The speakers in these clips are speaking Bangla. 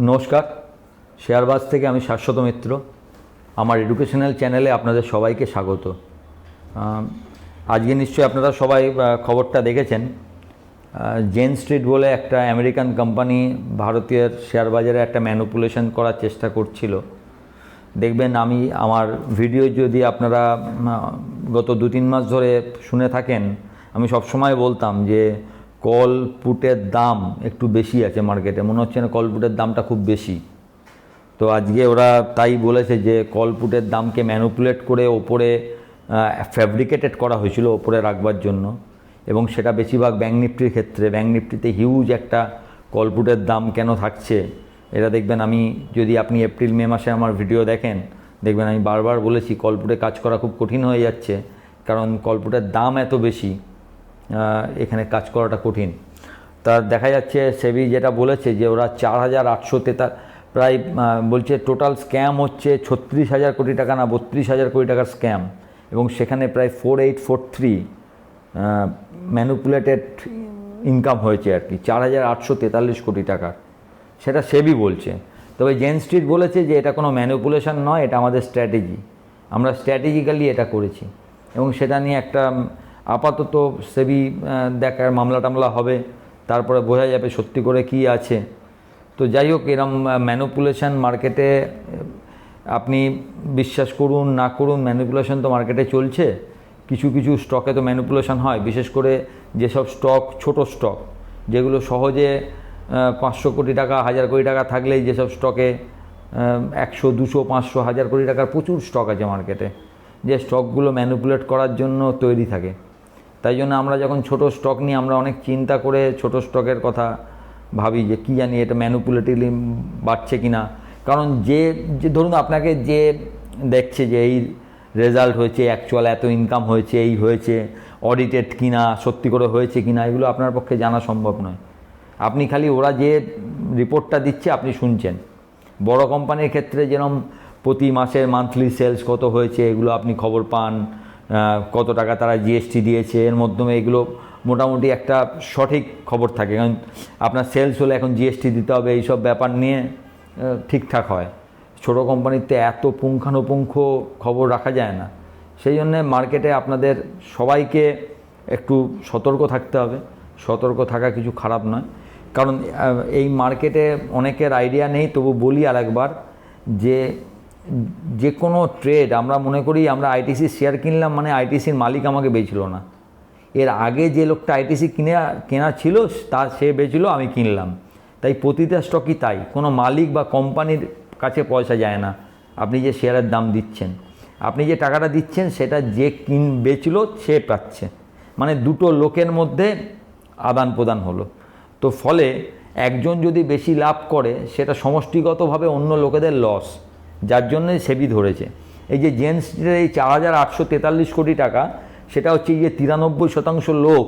নমস্কার। শেয়ারবাজ থেকে আমি শাশ্বত মিত্র। আমার এডুকেশনাল চ্যানেলে আপনাদের সবাইকে স্বাগত। আজকে নিশ্চয়ই আপনারা সবাই খবরটা দেখেছেন। জেন স্ট্রিট বলে একটা আমেরিকান কোম্পানি ভারতীয় শেয়ার বাজারে একটা ম্যানুপুলেশন করার চেষ্টা করছিল। দেখবেন আমি আমার ভিডিও যদি আপনারা গত দু তিন মাস ধরে শুনে থাকেন, আমি সবসময় বলতাম যে কল পুটের দাম একটু বেশি আছে মার্কেটে মনে হচ্ছে না কল পুটের দামটা খুব বেশি। তো আজকে ওরা তাই বলেছে যে কলপুটের দামকে ম্যানুপুলেট করে ওপরে ফ্যাব্রিকেটেড করা হয়েছিল ওপরে রাখবার জন্য। এবং সেটা বেশিরভাগ ব্যাঙ্ক নিফটির ক্ষেত্রে। ব্যাঙ্ক নিফটিতে হিউজ একটা কলপুটের দাম কেন থাকছে? এটা দেখবেন আমি যদি আপনি এপ্রিল, মে মাসে আমার ভিডিও দেখেন, দেখবেন আমি বারবার বলেছি কলপুটে কাজ করা খুব কঠিন হয়ে যাচ্ছে। কারণ কলপুটের দাম এত বেশি। এখানে কাজ করাটা কঠিন। তা দেখা যাচ্ছে সেবি যেটা বলেছে যে ওরা চার হাজার আটশো তেতা প্রায় বলছে টোটাল স্ক্যাম হচ্ছে ছত্রিশ হাজার কোটি টাকা না বত্রিশ হাজার কোটি টাকার স্ক্যাম। এবং সেখানে প্রায় four eight four three manipulated income হয়েছে আর কি, চার হাজার আটশো তেতাল্লিশ কোটি টাকার সেটা সেবি বলছে। তবে জেন স্ট্রিট বলেছে যে এটা কোনো ম্যানুপুলেশন নয়, এটা আমাদের স্ট্র্যাটেজি। আমরা স্ট্র্যাটেজিক্যালি এটা করেছি। এবং সেটা নিয়ে একটা আপাতত সেবি দেখার মামলা টামলা হবে, তারপরে বোঝা যাবে সত্যি করে কি আছে। তো যাই হোক, এরম ম্যানুপুলেশন মার্কেটে আপনি বিশ্বাস করুন, না করুন ম্যানুপুলেশন তো মার্কেটে চলছে। কিছু কিছু স্টকে তো ম্যানুপুলেশন হয়, বিশেষ করে যেসব স্টক ছোট স্টক যেগুলো সহজে পাঁচশো কোটি টাকা, হাজার কোটি টাকা থাকলেই যেসব স্টকে একশো, দুশো, পাঁচশো, হাজার কোটি টাকার প্রচুর স্টক আছে মার্কেটে যে স্টকগুলো ম্যানুপুলেট করার জন্য তৈরি থাকে। তাই জন্য আমরা যখন ছোট স্টক নিয়ে আমরা অনেক চিন্তা করে ছোট স্টকের কথা ভাবি যে কী জানি এটা ম্যানুপুলেটিভলি বাড়ছে কি না কারণ যে যে ধরুন আপনাকে যে দেখছে যে এই রেজাল্ট হয়েছে অ্যাকচুয়াল এত ইনকাম হয়েছে, এই হয়েছে অডিটেড কিনা, সত্যি করে হয়েছে কিনা, এগুলো আপনার পক্ষে জানা সম্ভব নয়। আপনি খালি ওরা যে রিপোর্টটা দিচ্ছে আপনি শুনছেন। বড় কোম্পানির ক্ষেত্রে যেরকম প্রতি মাসের মান্থলি সেলস কত হয়েছে, এগুলো আপনি খবর পান। কত টাকা তারা জিএসটি দিয়েছে, এর মাধ্যমে এগুলো মোটামুটি একটা সঠিক খবর থাকে। কারণ আপনার সেলস হলে এখন জিএসটি দিতে হবে, এইসব ব্যাপার নিয়ে ঠিকঠাক হয়। ছোট কোম্পানিতে এত পুঙ্খানুপুঙ্খ খবর রাখা যায় না। সেই জন্যে মার্কেটে আপনাদের সবাইকে একটু সতর্ক থাকতে হবে। সতর্ক থাকা কিছু খারাপ নয়। কারণ এই মার্কেটে অনেকের আইডিয়া নেই, তবু বলি আর একবার যে যে কোনো ট্রেড আমরা মনে করি আমরা আইটিসি শেয়ার কিনলাম মানে আইটিসির মালিক আমাকে বেচল না। এর আগে যে লোকটা আইটিসি কিনে, কেনা ছিল, তা সে বেচলো, আমি কিনলাম। তাই প্রতিটা স্টকই তাই। কোনো মালিক বা কোম্পানির কাছে পয়সা যায় না। আপনি যে শেয়ারের দাম দিচ্ছেন, আপনি যে টাকাটা দিচ্ছেন, সেটা যে কিন, বেচলো, সে পাচ্ছে। মানে দুটো লোকের মধ্যে আদান প্রদান হলো। তো ফলে একজন যদি বেশি লাভ করে, সেটা সমষ্টিগতভাবে অন্য লোকেদের লস যার জন্য সেবি ধরেছে। এই যে জেন্টসের এই চার হাজার আটশো তেতাল্লিশ কোটি টাকা, সেটা হচ্ছে যে তিরানব্বই শতাংশ লোক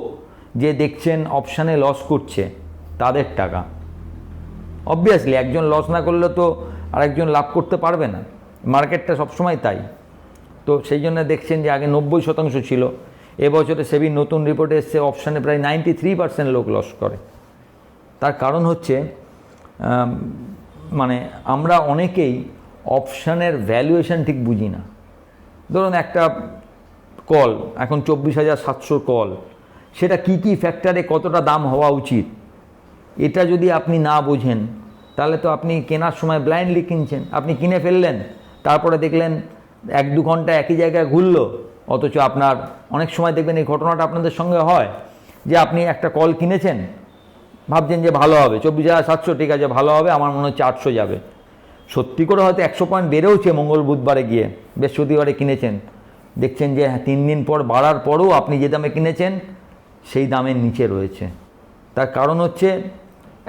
যে দেখছেন অপশানে লস করছে, তাদের টাকা। অবভিয়াসলি একজন লস না করলে তো আরেকজন লাভ করতে পারবে না। মার্কেটটা সবসময় তাই। তো সেই জন্য দেখছেন যে আগে নব্বই শতাংশ ছিল, এবছরে সেবি নতুন রিপোর্টে এসছে, অপশানে প্রায় নাইনটি থ্রি পার্সেন্ট লোক লস করে। তার কারণ হচ্ছে মানে আমরা অনেকেই অপশানের ভ্যালুয়েশন ঠিক বুঝি না। ধরুন একটা কল এখন চব্বিশ হাজার সাতশো কল সেটা কি কি ফ্যাক্টরে কতটা দাম হওয়া উচিত? এটা যদি আপনি না বোঝেন, তাহলে তো আপনি কেনার সময় ব্লাইন্ডলি কিনছেন। আপনি কিনে ফেললেন, তারপরে দেখলেন এক দু ঘণ্টা একই জায়গায় ঘুরলো, অথচ আপনার অনেক সময় দেখবেন এই ঘটনাটা আপনাদের সঙ্গে হয় যে আপনি একটা কল কিনেছেন, ভাবছেন যে ভালো হবে, চব্বিশ হাজার সাতশো, ঠিক আছে, ভালো হবে, আমার মনে হচ্ছে আটশো যাবে। সত্যি করে হয়তো একশো পয়েন্ট বেড়েওছে মঙ্গল বুধবারে গিয়ে, বৃহস্পতিবারে কিনেছেন। দেখছেন যে হ্যাঁ তিন দিন পর বাড়ার পরও আপনি যে দামে কিনেছেন, সেই দামের নিচে রয়েছে। তার কারণ হচ্ছে,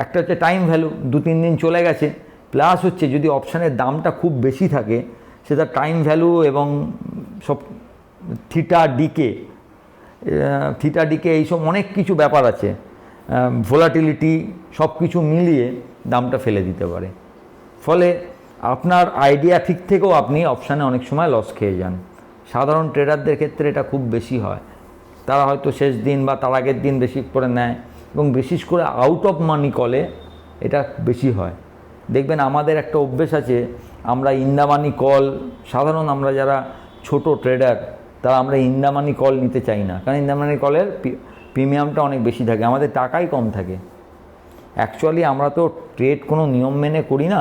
একটা হচ্ছে টাইম ভ্যালু দু তিন দিন চলে গেছে। প্লাস হচ্ছে যদি অপশানের দামটা খুব বেশি থাকে, সেটা টাইম ভ্যালু এবং সব থিটা ডিকে থিটা ডিকে এইসব অনেক কিছু ব্যাপার আছে। ভোলাটিলিটি সব কিছু মিলিয়ে দামটা ফেলে দিতে পারে। ফলে আপনার আইডিয়া ঠিক থেকেও আপনি অপশানে অনেক সময় লস খেয়ে যান। সাধারণ ট্রেডারদের ক্ষেত্রে এটা খুব বেশি হয়। তারা হয়তো শেষ দিন বা তার আগের দিন বেশি করে নেয় এবং বিশেষ করে আউট অফ মানি কলে এটা বেশি হয়। দেখবেন আমাদের একটা অভ্যেস আছে, আমরা ইন্দামানি কল সাধারণ আমরা যারা ছোট ট্রেডার তারা আমরা ইন্দামানি কল নিতে চাই না। কারণ ইন্দামানি কলের প্রিমিয়ামটা অনেক বেশি থাকে, আমাদের টাকাই কম থাকে। অ্যাকচুয়ালি আমরা তো ট্রেড কোনো নিয়ম মেনে করি না।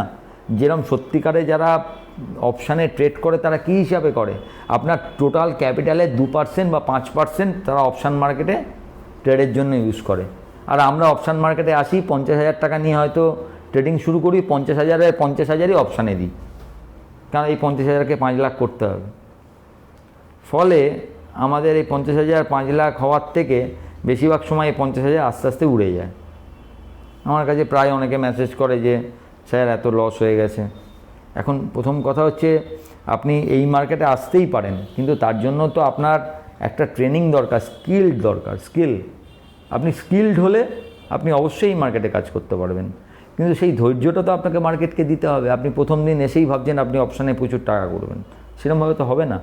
যেরকম সত্যিকারে যারা অপশানে ট্রেড করে, তারা কী হিসাবে করে? আপনার টোটাল ক্যাপিটালের দু পার্সেন্ট বা পাঁচ পার্সেন্ট তারা অপশান মার্কেটে ট্রেডের জন্য ইউজ করে। আর আমরা অপশান মার্কেটে আসি, পঞ্চাশ হাজার টাকা নিয়ে হয়তো ট্রেডিং শুরু করি, পঞ্চাশ হাজারের পঞ্চাশ হাজারই অপশানে দিই। কারণ এই পঞ্চাশ হাজারকে পাঁচ লাখ করতে হবে। ফলে আমাদের এই পঞ্চাশ হাজার, পাঁচ লাখ হওয়ার থেকে বেশিরভাগ সময় এই পঞ্চাশ হাজার আস্তে আস্তে উড়ে যায়। আমার কাছে প্রায় অনেকে মেসেজ করে যে স্যার, এত লস হয়ে গেছে। এখন প্রথম কথা হচ্ছে, আপনি এই মার্কেটে আসতেই পারেন, কিন্তু তার জন্য তো আপনার একটা ট্রেনিং দরকার স্কিল্ড দরকার স্কিল আপনি স্কিল্ড হলে আপনি অবশ্যই মার্কেটে কাজ করতে পারবেন। কিন্তু সেই ধৈর্যটা তো আপনাকে মার্কেটকে দিতে হবে। আপনি প্রথম দিন এসেই ভাবছেন আপনি অপশানে প্রচুর টাকা করবেন। সেরকমভাবে তো হবে না।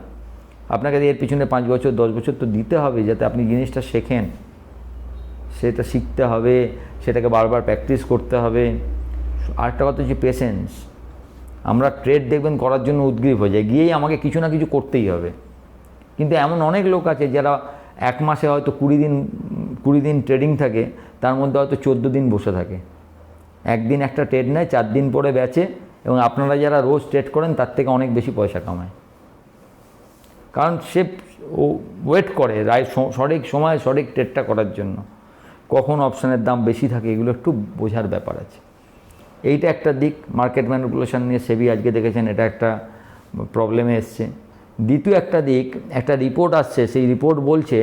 আপনাকে এর পিছনে পাঁচ বছর, দশ বছর তো দিতে হবে, যাতে আপনি জিনিসটা শেখেন। সেটা শিখতে হবে, সেটাকে বারবার প্র্যাকটিস করতে হবে। আরেকটা কথা হচ্ছে পেশেন্স আমরা ট্রেড দেখবেন করার জন্য উদ্গ্রীব হয়ে যায় গিয়েই আমাকে কিছু না কিছু করতেই হবে। কিন্তু এমন অনেক লোক আছে যারা এক মাসে হয়তো কুড়ি দিন কুড়ি দিন ট্রেডিং থাকে, তার মধ্যে হয়তো চোদ্দ দিন বসে থাকে। একদিন একটা ট্রেড নেয়, চার দিন পরে বেচে, এবং আপনারা যারা রোজ ট্রেড করেন, তার থেকে অনেক বেশি পয়সা কামায়। কারণ সে ওয়েট করে, রায় সঠিক সময় সঠিক ট্রেডটা করার জন্য। কখন অপশানের দাম বেশি থাকে, এগুলো একটু বোঝার ব্যাপার আছে। এইটা একটা দিক মার্কেট ম্যানিপুলেশন নিয়ে সেবি আজকে দেখেছেন, এটা একটা প্রবলেমে এসছে। দ্বিতীয় একটা দিক, একটা রিপোর্ট আসছে, সেই রিপোর্ট বলছে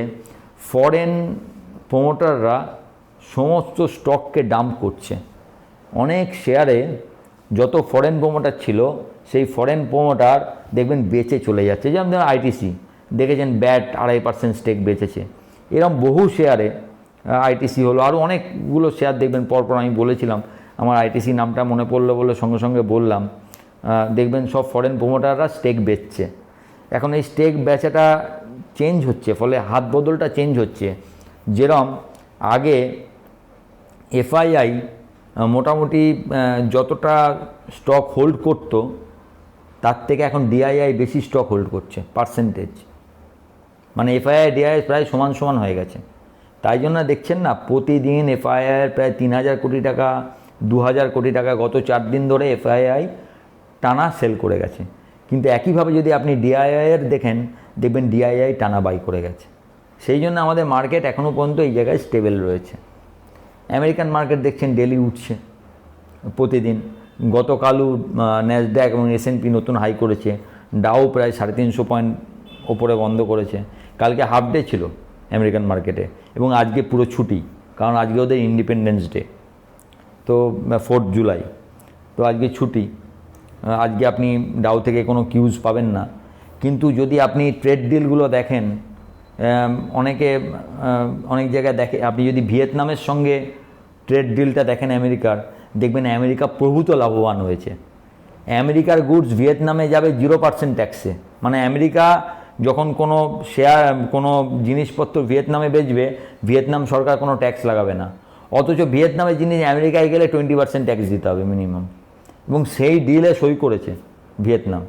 ফরেন প্রমোটাররা সমস্ত স্টককে ডাম্প করছে। অনেক শেয়ারে যত ফরেন প্রমোটার ছিল, সেই ফরেন প্রমোটার দেখবেন বেচে চলে যাচ্ছে। যেমন ধরুন আইটিসি দেখেছেন ব্যাট আড়াই পার্সেন্ট স্টেক বেচেছে। এরকম বহু শেয়ারে আইটিসি হলো আরও অনেকগুলো শেয়ার দেখবেন, পরপর আমি বলেছিলাম। আমার আইটিসি নামটা মনে পড়ল বলে সঙ্গে সঙ্গে বললাম। দেখবেন সব ফরেন প্রোমোটাররা স্টেক বেচছে। এখন এই স্টেক বেচাটা চেঞ্জ হচ্ছে, ফলে হাত বদলটা চেঞ্জ হচ্ছে। যেরম আগে এফআইআই মোটামুটি যতটা স্টক হোল্ড করতো, তার থেকে এখন ডিআইআই বেশি স্টক হোল্ড করছে পার্সেন্টেজ মানে এফআইআই ডিআইআই প্রায় সমান সমান হয়ে গেছে। তাই জন্য দেখছেন না, প্রতিদিন এফআইআই প্রায় তিন হাজার কোটি টাকা দু হাজার কোটি টাকা গত চার দিন ধরে এফআইআই টানা সেল করে গেছে। কিন্তু একইভাবে যদি আপনি ডিআইআইয়ের দেখেন, দেখবেন ডিআইআই টানা বাই করে গেছে। সেই জন্য আমাদের মার্কেট এখনও পর্যন্ত এই জায়গায় স্টেবল রয়েছে। আমেরিকান মার্কেট দেখছেন ডেলি উঠছে প্রতিদিন। গতকালও ন্যাসড্যাক এবং এসএনপি নতুন হাই করেছে। ডাও প্রায় সাড়ে তিনশো পয়েন্ট ওপরে বন্ধ করেছে। কালকে হাফ ডে ছিল আমেরিকান মার্কেটে এবং আজকে পুরো ছুটি, কারণ আজকে ওদের ইন্ডিপেন্ডেন্স ডে তো ফোর্থ জুলাই তো আজকে ছুটি। আজকে আপনি ডাউ থেকে কোনো কিউজ পাবেন না। কিন্তু যদি আপনি ট্রেড ডিলগুলো দেখেন অনেকে অনেক জায়গায় দেখে, আপনি যদি ভিয়েতনামের সঙ্গে ট্রেড ডিলটা দেখেন আমেরিকার, দেখবেন আমেরিকা প্রভূত লাভবান হয়েছে। আমেরিকার গুডস ভিয়েতনামে যাবে জিরো পার্সেন্ট ট্যাক্সে মানে আমেরিকা যখন কোনো শেয়ার কোনো জিনিসপত্র ভিয়েতনামে বেচবে, ভিয়েতনাম সরকার কোনো ট্যাক্স লাগাবে না। অথচ ভিয়েতনামের জিনিস আমেরিকায় গেলে টোয়েন্টি পার্সেন্ট ট্যাক্স দিতে হবে মিনিমাম এবং সেই ডিলে সই করেছে ভিয়েতনাম।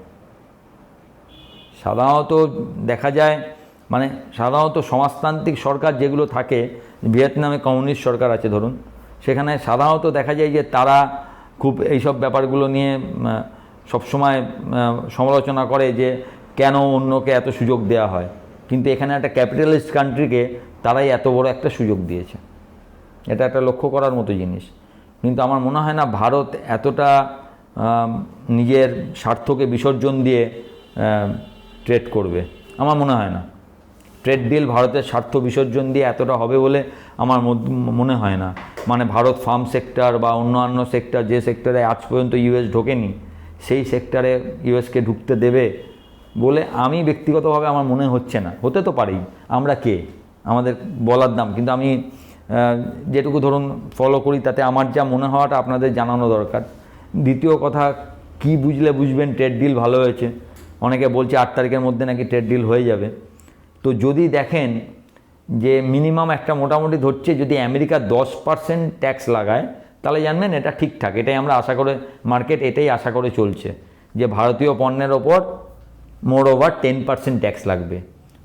সাধারণত দেখা যায় মানে সাধারণত সমাজতান্ত্রিক সরকার যেগুলো থাকে, ভিয়েতনামে কমিউনিস্ট সরকার আছে ধরুন, সেখানে সাধারণত দেখা যায় যে তারা খুব এইসব ব্যাপারগুলো নিয়ে সবসময় সমালোচনা করে যে কেন অন্যকে এত সুযোগ দেওয়া হয়। কিন্তু এখানে একটা ক্যাপিটালিস্ট কান্ট্রিকে তারাই এত বড় একটা সুযোগ দিয়েছে। এটা একটা লক্ষ্য করার মতো জিনিস। কিন্তু আমার মনে হয় না ভারত এতটা নিজের স্বার্থকে বিসর্জন দিয়ে ট্রেড করবে। আমার মনে হয় না। ট্রেড ডিল ভারতের স্বার্থ বিসর্জন দিয়ে এতটা হবে বলে আমার মনে হয় না। মানে ভারত ফার্ম সেক্টর বা অন্যান্য সেক্টর যে সেক্টরে আজ পর্যন্ত ইউএস ঢোকেনি, সেই সেক্টরে ইউএসকে ঢুকতে দেবে বলে আমি ব্যক্তিগতভাবে আমার মনে হচ্ছে না। হতে তো পারেই। আমরা কে? আমাদের বলার দাম। কিন্তু আমি যেটুকু ধরুন ফলো করি, তাতে আমার যা মনে হওয়াটা আপনাদের জানানো দরকার। দ্বিতীয় কথা, কি বুঝলে বুঝবেন ট্রেড ডিল ভালো হয়েছে। অনেকে বলছে আট তারিখের মধ্যে নাকি ট্রেড ডিল হয়ে যাবে। তো যদি দেখেন যে মিনিমাম একটা মোটামুটি ধরছে, যদি আমেরিকা দশ পার্সেন্ট ট্যাক্স লাগায়, তাহলে জানবেন এটা ঠিকঠাক এটাই আমরা আশা করে মার্কেট এটাই আশা করে চলছে। যে ভারতীয় পণ্যের ওপর more over ten percent tax লাগবে।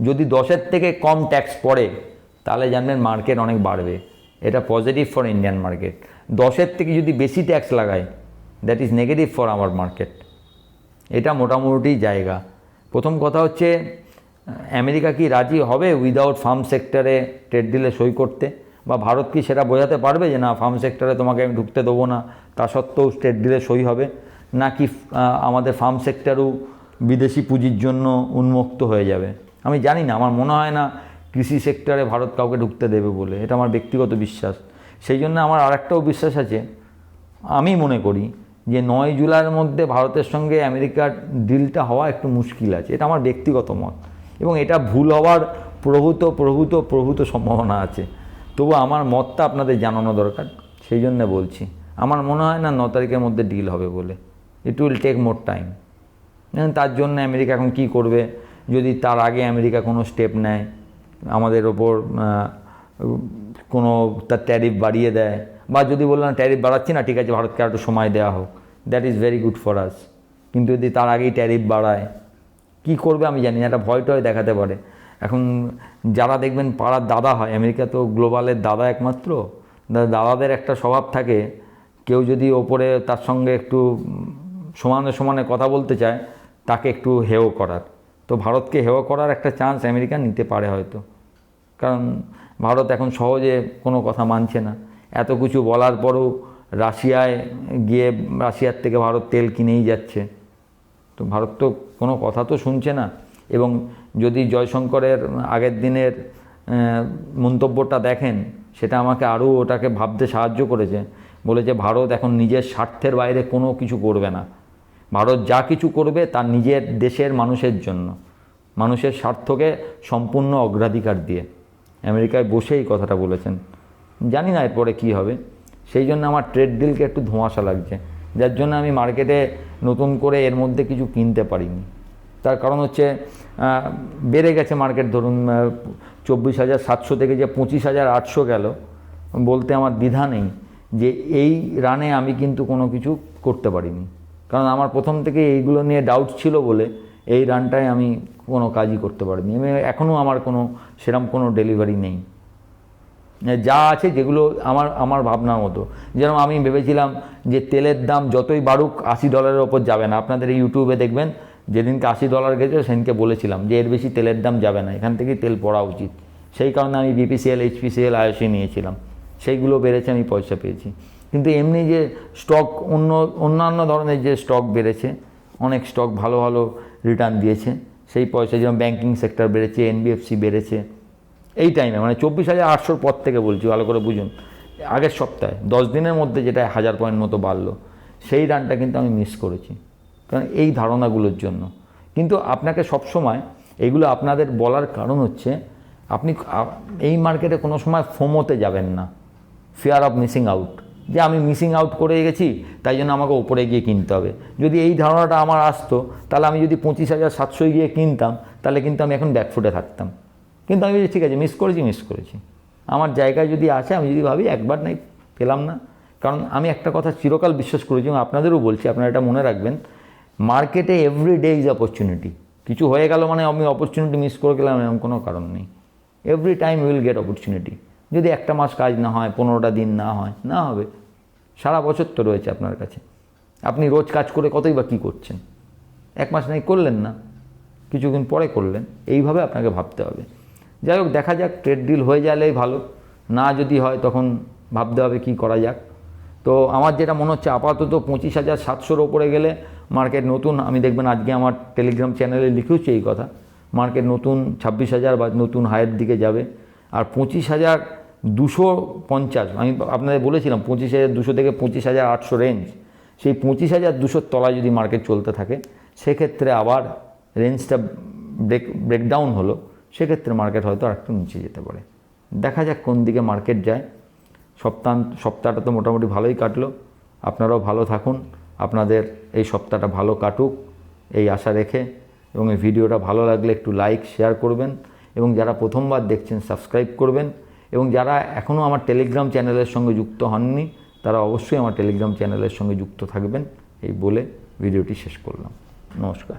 যদি দশের থেকে কম ট্যাক্স পড়ে তাহলে জানবেন মার্কেট অনেক বাড়বে। এটা পজিটিভ ফর ইন্ডিয়ান মার্কেট দশের থেকে যদি বেশি ট্যাক্স লাগায় দ্যাট ইজ নেগেটিভ ফর আমার মার্কেট এটা মোটামুটি জায়গা। প্রথম কথা হচ্ছে আমেরিকা কি রাজি হবে উইদাউট ফার্ম সেক্টরে ট্রেড ডিলে সই করতে? বা ভারত কি সেটা বোঝাতে পারবে যে, না ফার্ম সেক্টরে তোমাকে আমি ঢুকতে দেবো না, তা সত্ত্বেও ট্রেড ডিলে সই হবে নাকি আমাদের ফার্ম সেক্টরও বিদেশি পুঁজির জন্য উন্মুক্ত হয়ে যাবে? আমি জানি না, আমার মনে হয় না কৃষি সেক্টরে ভারত কাউকে ঢুকতে দেবে বলে, এটা আমার ব্যক্তিগত বিশ্বাস। সেই জন্য আমার আর একটাও বিশ্বাস আছে। আমি মনে করি যে নয় জুলাইয়ের মধ্যে ভারতের সঙ্গে আমেরিকার ডিলটা হওয়া একটু মুশকিল আছে, এটা আমার ব্যক্তিগত মত। এবং এটা ভুল হওয়ার প্রভূত প্রভূত প্রভূত সম্ভাবনা আছে। তবু আমার মতটা আপনাদের জানানো দরকার, সেই জন্য বলছি। আমার মনে হয় না ন তারিখের মধ্যে ডিল হবে বলে। It will take more time তার জন্য আমেরিকা এখন কি করবে? যদি তার আগে আমেরিকা কোনো স্টেপ নেয় আমাদের ওপর কোনো তার ট্যারিফ বাড়িয়ে দেয়। বা যদি বললাম ট্যারিফ বাড়াচ্ছি না, ঠিক আছে, ভারতকে একটু সময় দেওয়া হোক। That is very good for us কিন্তু যদি তার আগেই ট্যারিফ বাড়ায়, কি করবে আমি জানি না, একটা ভয় টয় দেখাতে পারে। এখন যারা দেখবেন পাড়ার দাদা হয়, আমেরিকা তো গ্লোবালের দাদা একমাত্র দাদাদের একটা স্বভাব থাকে, কেউ যদি ওপরে তার সঙ্গে একটু সমানে সমানে কথা বলতে চায়, তাকে একটু হেও করার। ভারতকে হেয় করার একটা চান্স আমেরিকা নিতে পারে হয়তো। কারণ ভারত এখন সহজে কোনো কথা মানছে না। এত কিছু বলার পরও রাশিয়ায় গিয়ে, রাশিয়ার থেকে ভারত তেল কিনেই যাচ্ছে। তো ভারত তো কোনো কথা তো শুনছে না। এবং যদি জয়শঙ্করের আগের দিনের মন্তব্যটা দেখেন, সেটা আমাকে আরও ওটাকে ভাবতে সাহায্য করেছে। বলেছে, ভারত এখন নিজের স্বার্থের বাইরে কোনো কিছু করবে না। ভারত যা কিছু করবে তার নিজের দেশের মানুষের জন্য, মানুষের স্বার্থকে সম্পূর্ণ অগ্রাধিকার দিয়ে। আমেরিকায় বসেই কথাটা বলেছেন। জানি না এরপরে কী হবে। সেই জন্য আমার ট্রেড ডিলকে একটু ধোঁয়াশা লাগছে। যার জন্য আমি মার্কেটে নতুন করে এর মধ্যে কিছু কিনতে পারিনি। তার কারণ হচ্ছে বেড়ে গেছে মার্কেট। ধরুন চব্বিশ হাজার সাতশো থেকে যে পঁচিশ হাজার আটশো গেল, বলতে আমার দ্বিধা নেই যে এই রানে আমি কিন্তু কোনো কিছু করতে পারিনি। কারণ আমার প্রথম থেকে এইগুলো নিয়ে ডাউট ছিল বলে এই রানটায় আমি কোনো কাজই করতে পারিনি। আমি এখনও আমার কোনো সেরম কোনো ডেলিভারি নেই। যা আছে যেগুলো আমার আমার ভাবনার মতো। যেরকম আমি ভেবেছিলাম যে তেলের দাম যতই বাড়ুক, আশি ডলারের ওপর যাবে না। আপনাদের ইউটিউবে দেখবেন, যেদিনকে আশি ডলার গেছে সেদিনকে বলেছিলাম যে এর বেশি তেলের দাম যাবে না। এখান থেকেই তেল পড়া উচিত। সেই কারণে আমি বিপিসিএল এইচপিসিএল আইওসি নিয়েছিলাম। সেইগুলো বেড়েছে, আমি পয়সা পেয়েছি। কিন্তু এমনি যে স্টক অন্য, অন্যান্য ধরনের যে স্টক বেড়েছে, অনেক স্টক ভালো ভালো রিটার্ন দিয়েছে, সেই পয়সা যেমন ব্যাঙ্কিং সেক্টর বেড়েছে এনবিএফসি বেড়েছে, এই টাইমে মানে চব্বিশ হাজার আটশোর পর থেকে বলছি, ভালো করে বুঝুন, আগের সপ্তাহে, দশ দিনের মধ্যে যেটা হাজার পয়েন্ট মতো বাড়লো, সেই রানটা কিন্তু আমি মিস করেছি, কারণ এই ধারণাগুলোর জন্য। কিন্তু আপনাকে সবসময় এইগুলো আপনাদের বলার কারণ হচ্ছে, আপনি এই মার্কেটে কোনো সময় ফোমোতে যাবেন না ফিয়ার অফ মিসিং আউট যে আমি মিসিং আউট করে গেছি, তাই জন্য আমাকে ওপরে গিয়ে কিনতে হবে। যদি এই ধারণাটা আমার আসতো, তাহলে আমি যদি পঁচিশ হাজার সাতশোয় গিয়ে কিনতাম, তাহলে কিন্তু আমি এখন ব্যাকফুটে থাকতাম। কিন্তু আমি ঠিক আছে মিস করেছি মিস করেছি। আমার জায়গায় যদি আছে আমি যদি ভাবি, একবার নাই, পেলাম না। কারণ আমি একটা কথা চিরকাল বিশ্বাস করেছি এবং আপনাদেরও বলছি, আপনারা এটা মনে রাখবেন মার্কেটে এভরি ডে ইজ অপরচুনিটি কিছু হয়ে গেল মানে আমি অপরচুনিটি মিস করে গেলাম এরকম কোনো কারণ নেই। Every time will get opportunity যদি একটা মাস কাজ না হয়, পনেরোটা দিন না হয়, না হবে। সারা বছর তো রয়েছে আপনার কাছে। আপনি রোজ কাজ করে কতই বা কী করছেন? এক মাস নাই, করলেন না। কিছুদিন পরে করলেন। এইভাবে আপনাকে ভাবতে হবে। যাই হোক, দেখা যাক ট্রেড ডিল হয়ে গেলেই ভালো। না যদি হয়, তখন ভাবতে হবে কি করা যাক। তো আমার যেটা মনে হচ্ছে, আপাতত পঁচিশ হাজার সাতশোর ওপরে গেলে মার্কেট নতুন, আমি দেখবেন আজকে আমার টেলিগ্রাম চ্যানেলে লিখেওছি এই কথা মার্কেট নতুন ছাব্বিশ হাজার বা নতুন হায়ের দিকে যাবে। আর পঁচিশ হাজার দুশো পঞ্চাশ, আমি আপনাদের বলেছিলাম পঁচিশ হাজার দুশো থেকে পঁচিশ হাজার আটশো রেঞ্জ সেই পঁচিশ হাজার দুশোর তলায় যদি মার্কেট চলতে থাকে, সেক্ষেত্রে আবার রেঞ্জটা ব্রেক ব্রেকডাউন হলো, সেক্ষেত্রে মার্কেট হয়তো আর একটু নিচে যেতে পারে। দেখা যাক কোন দিকে মার্কেট যায়। সপ্তাহ সপ্তাহটা তো মোটামুটি ভালোই কাটলো। আপনারাও ভালো থাকুন। আপনাদের এই সপ্তাহটা ভালো কাটুক, এই আশা রেখে। এবং এই ভিডিওটা ভালো লাগলে একটু লাইক শেয়ার করবেন। এবং যারা প্রথমবার দেখছেন সাবস্ক্রাইব করবেন। এবং যারা এখনও আমার টেলিগ্রাম চ্যানেলের সঙ্গে যুক্ত হননি, তারা অবশ্যই আমার টেলিগ্রাম চ্যানেলের সঙ্গে যুক্ত থাকবেন। এই বলে ভিডিওটি শেষ করলাম। নমস্কার।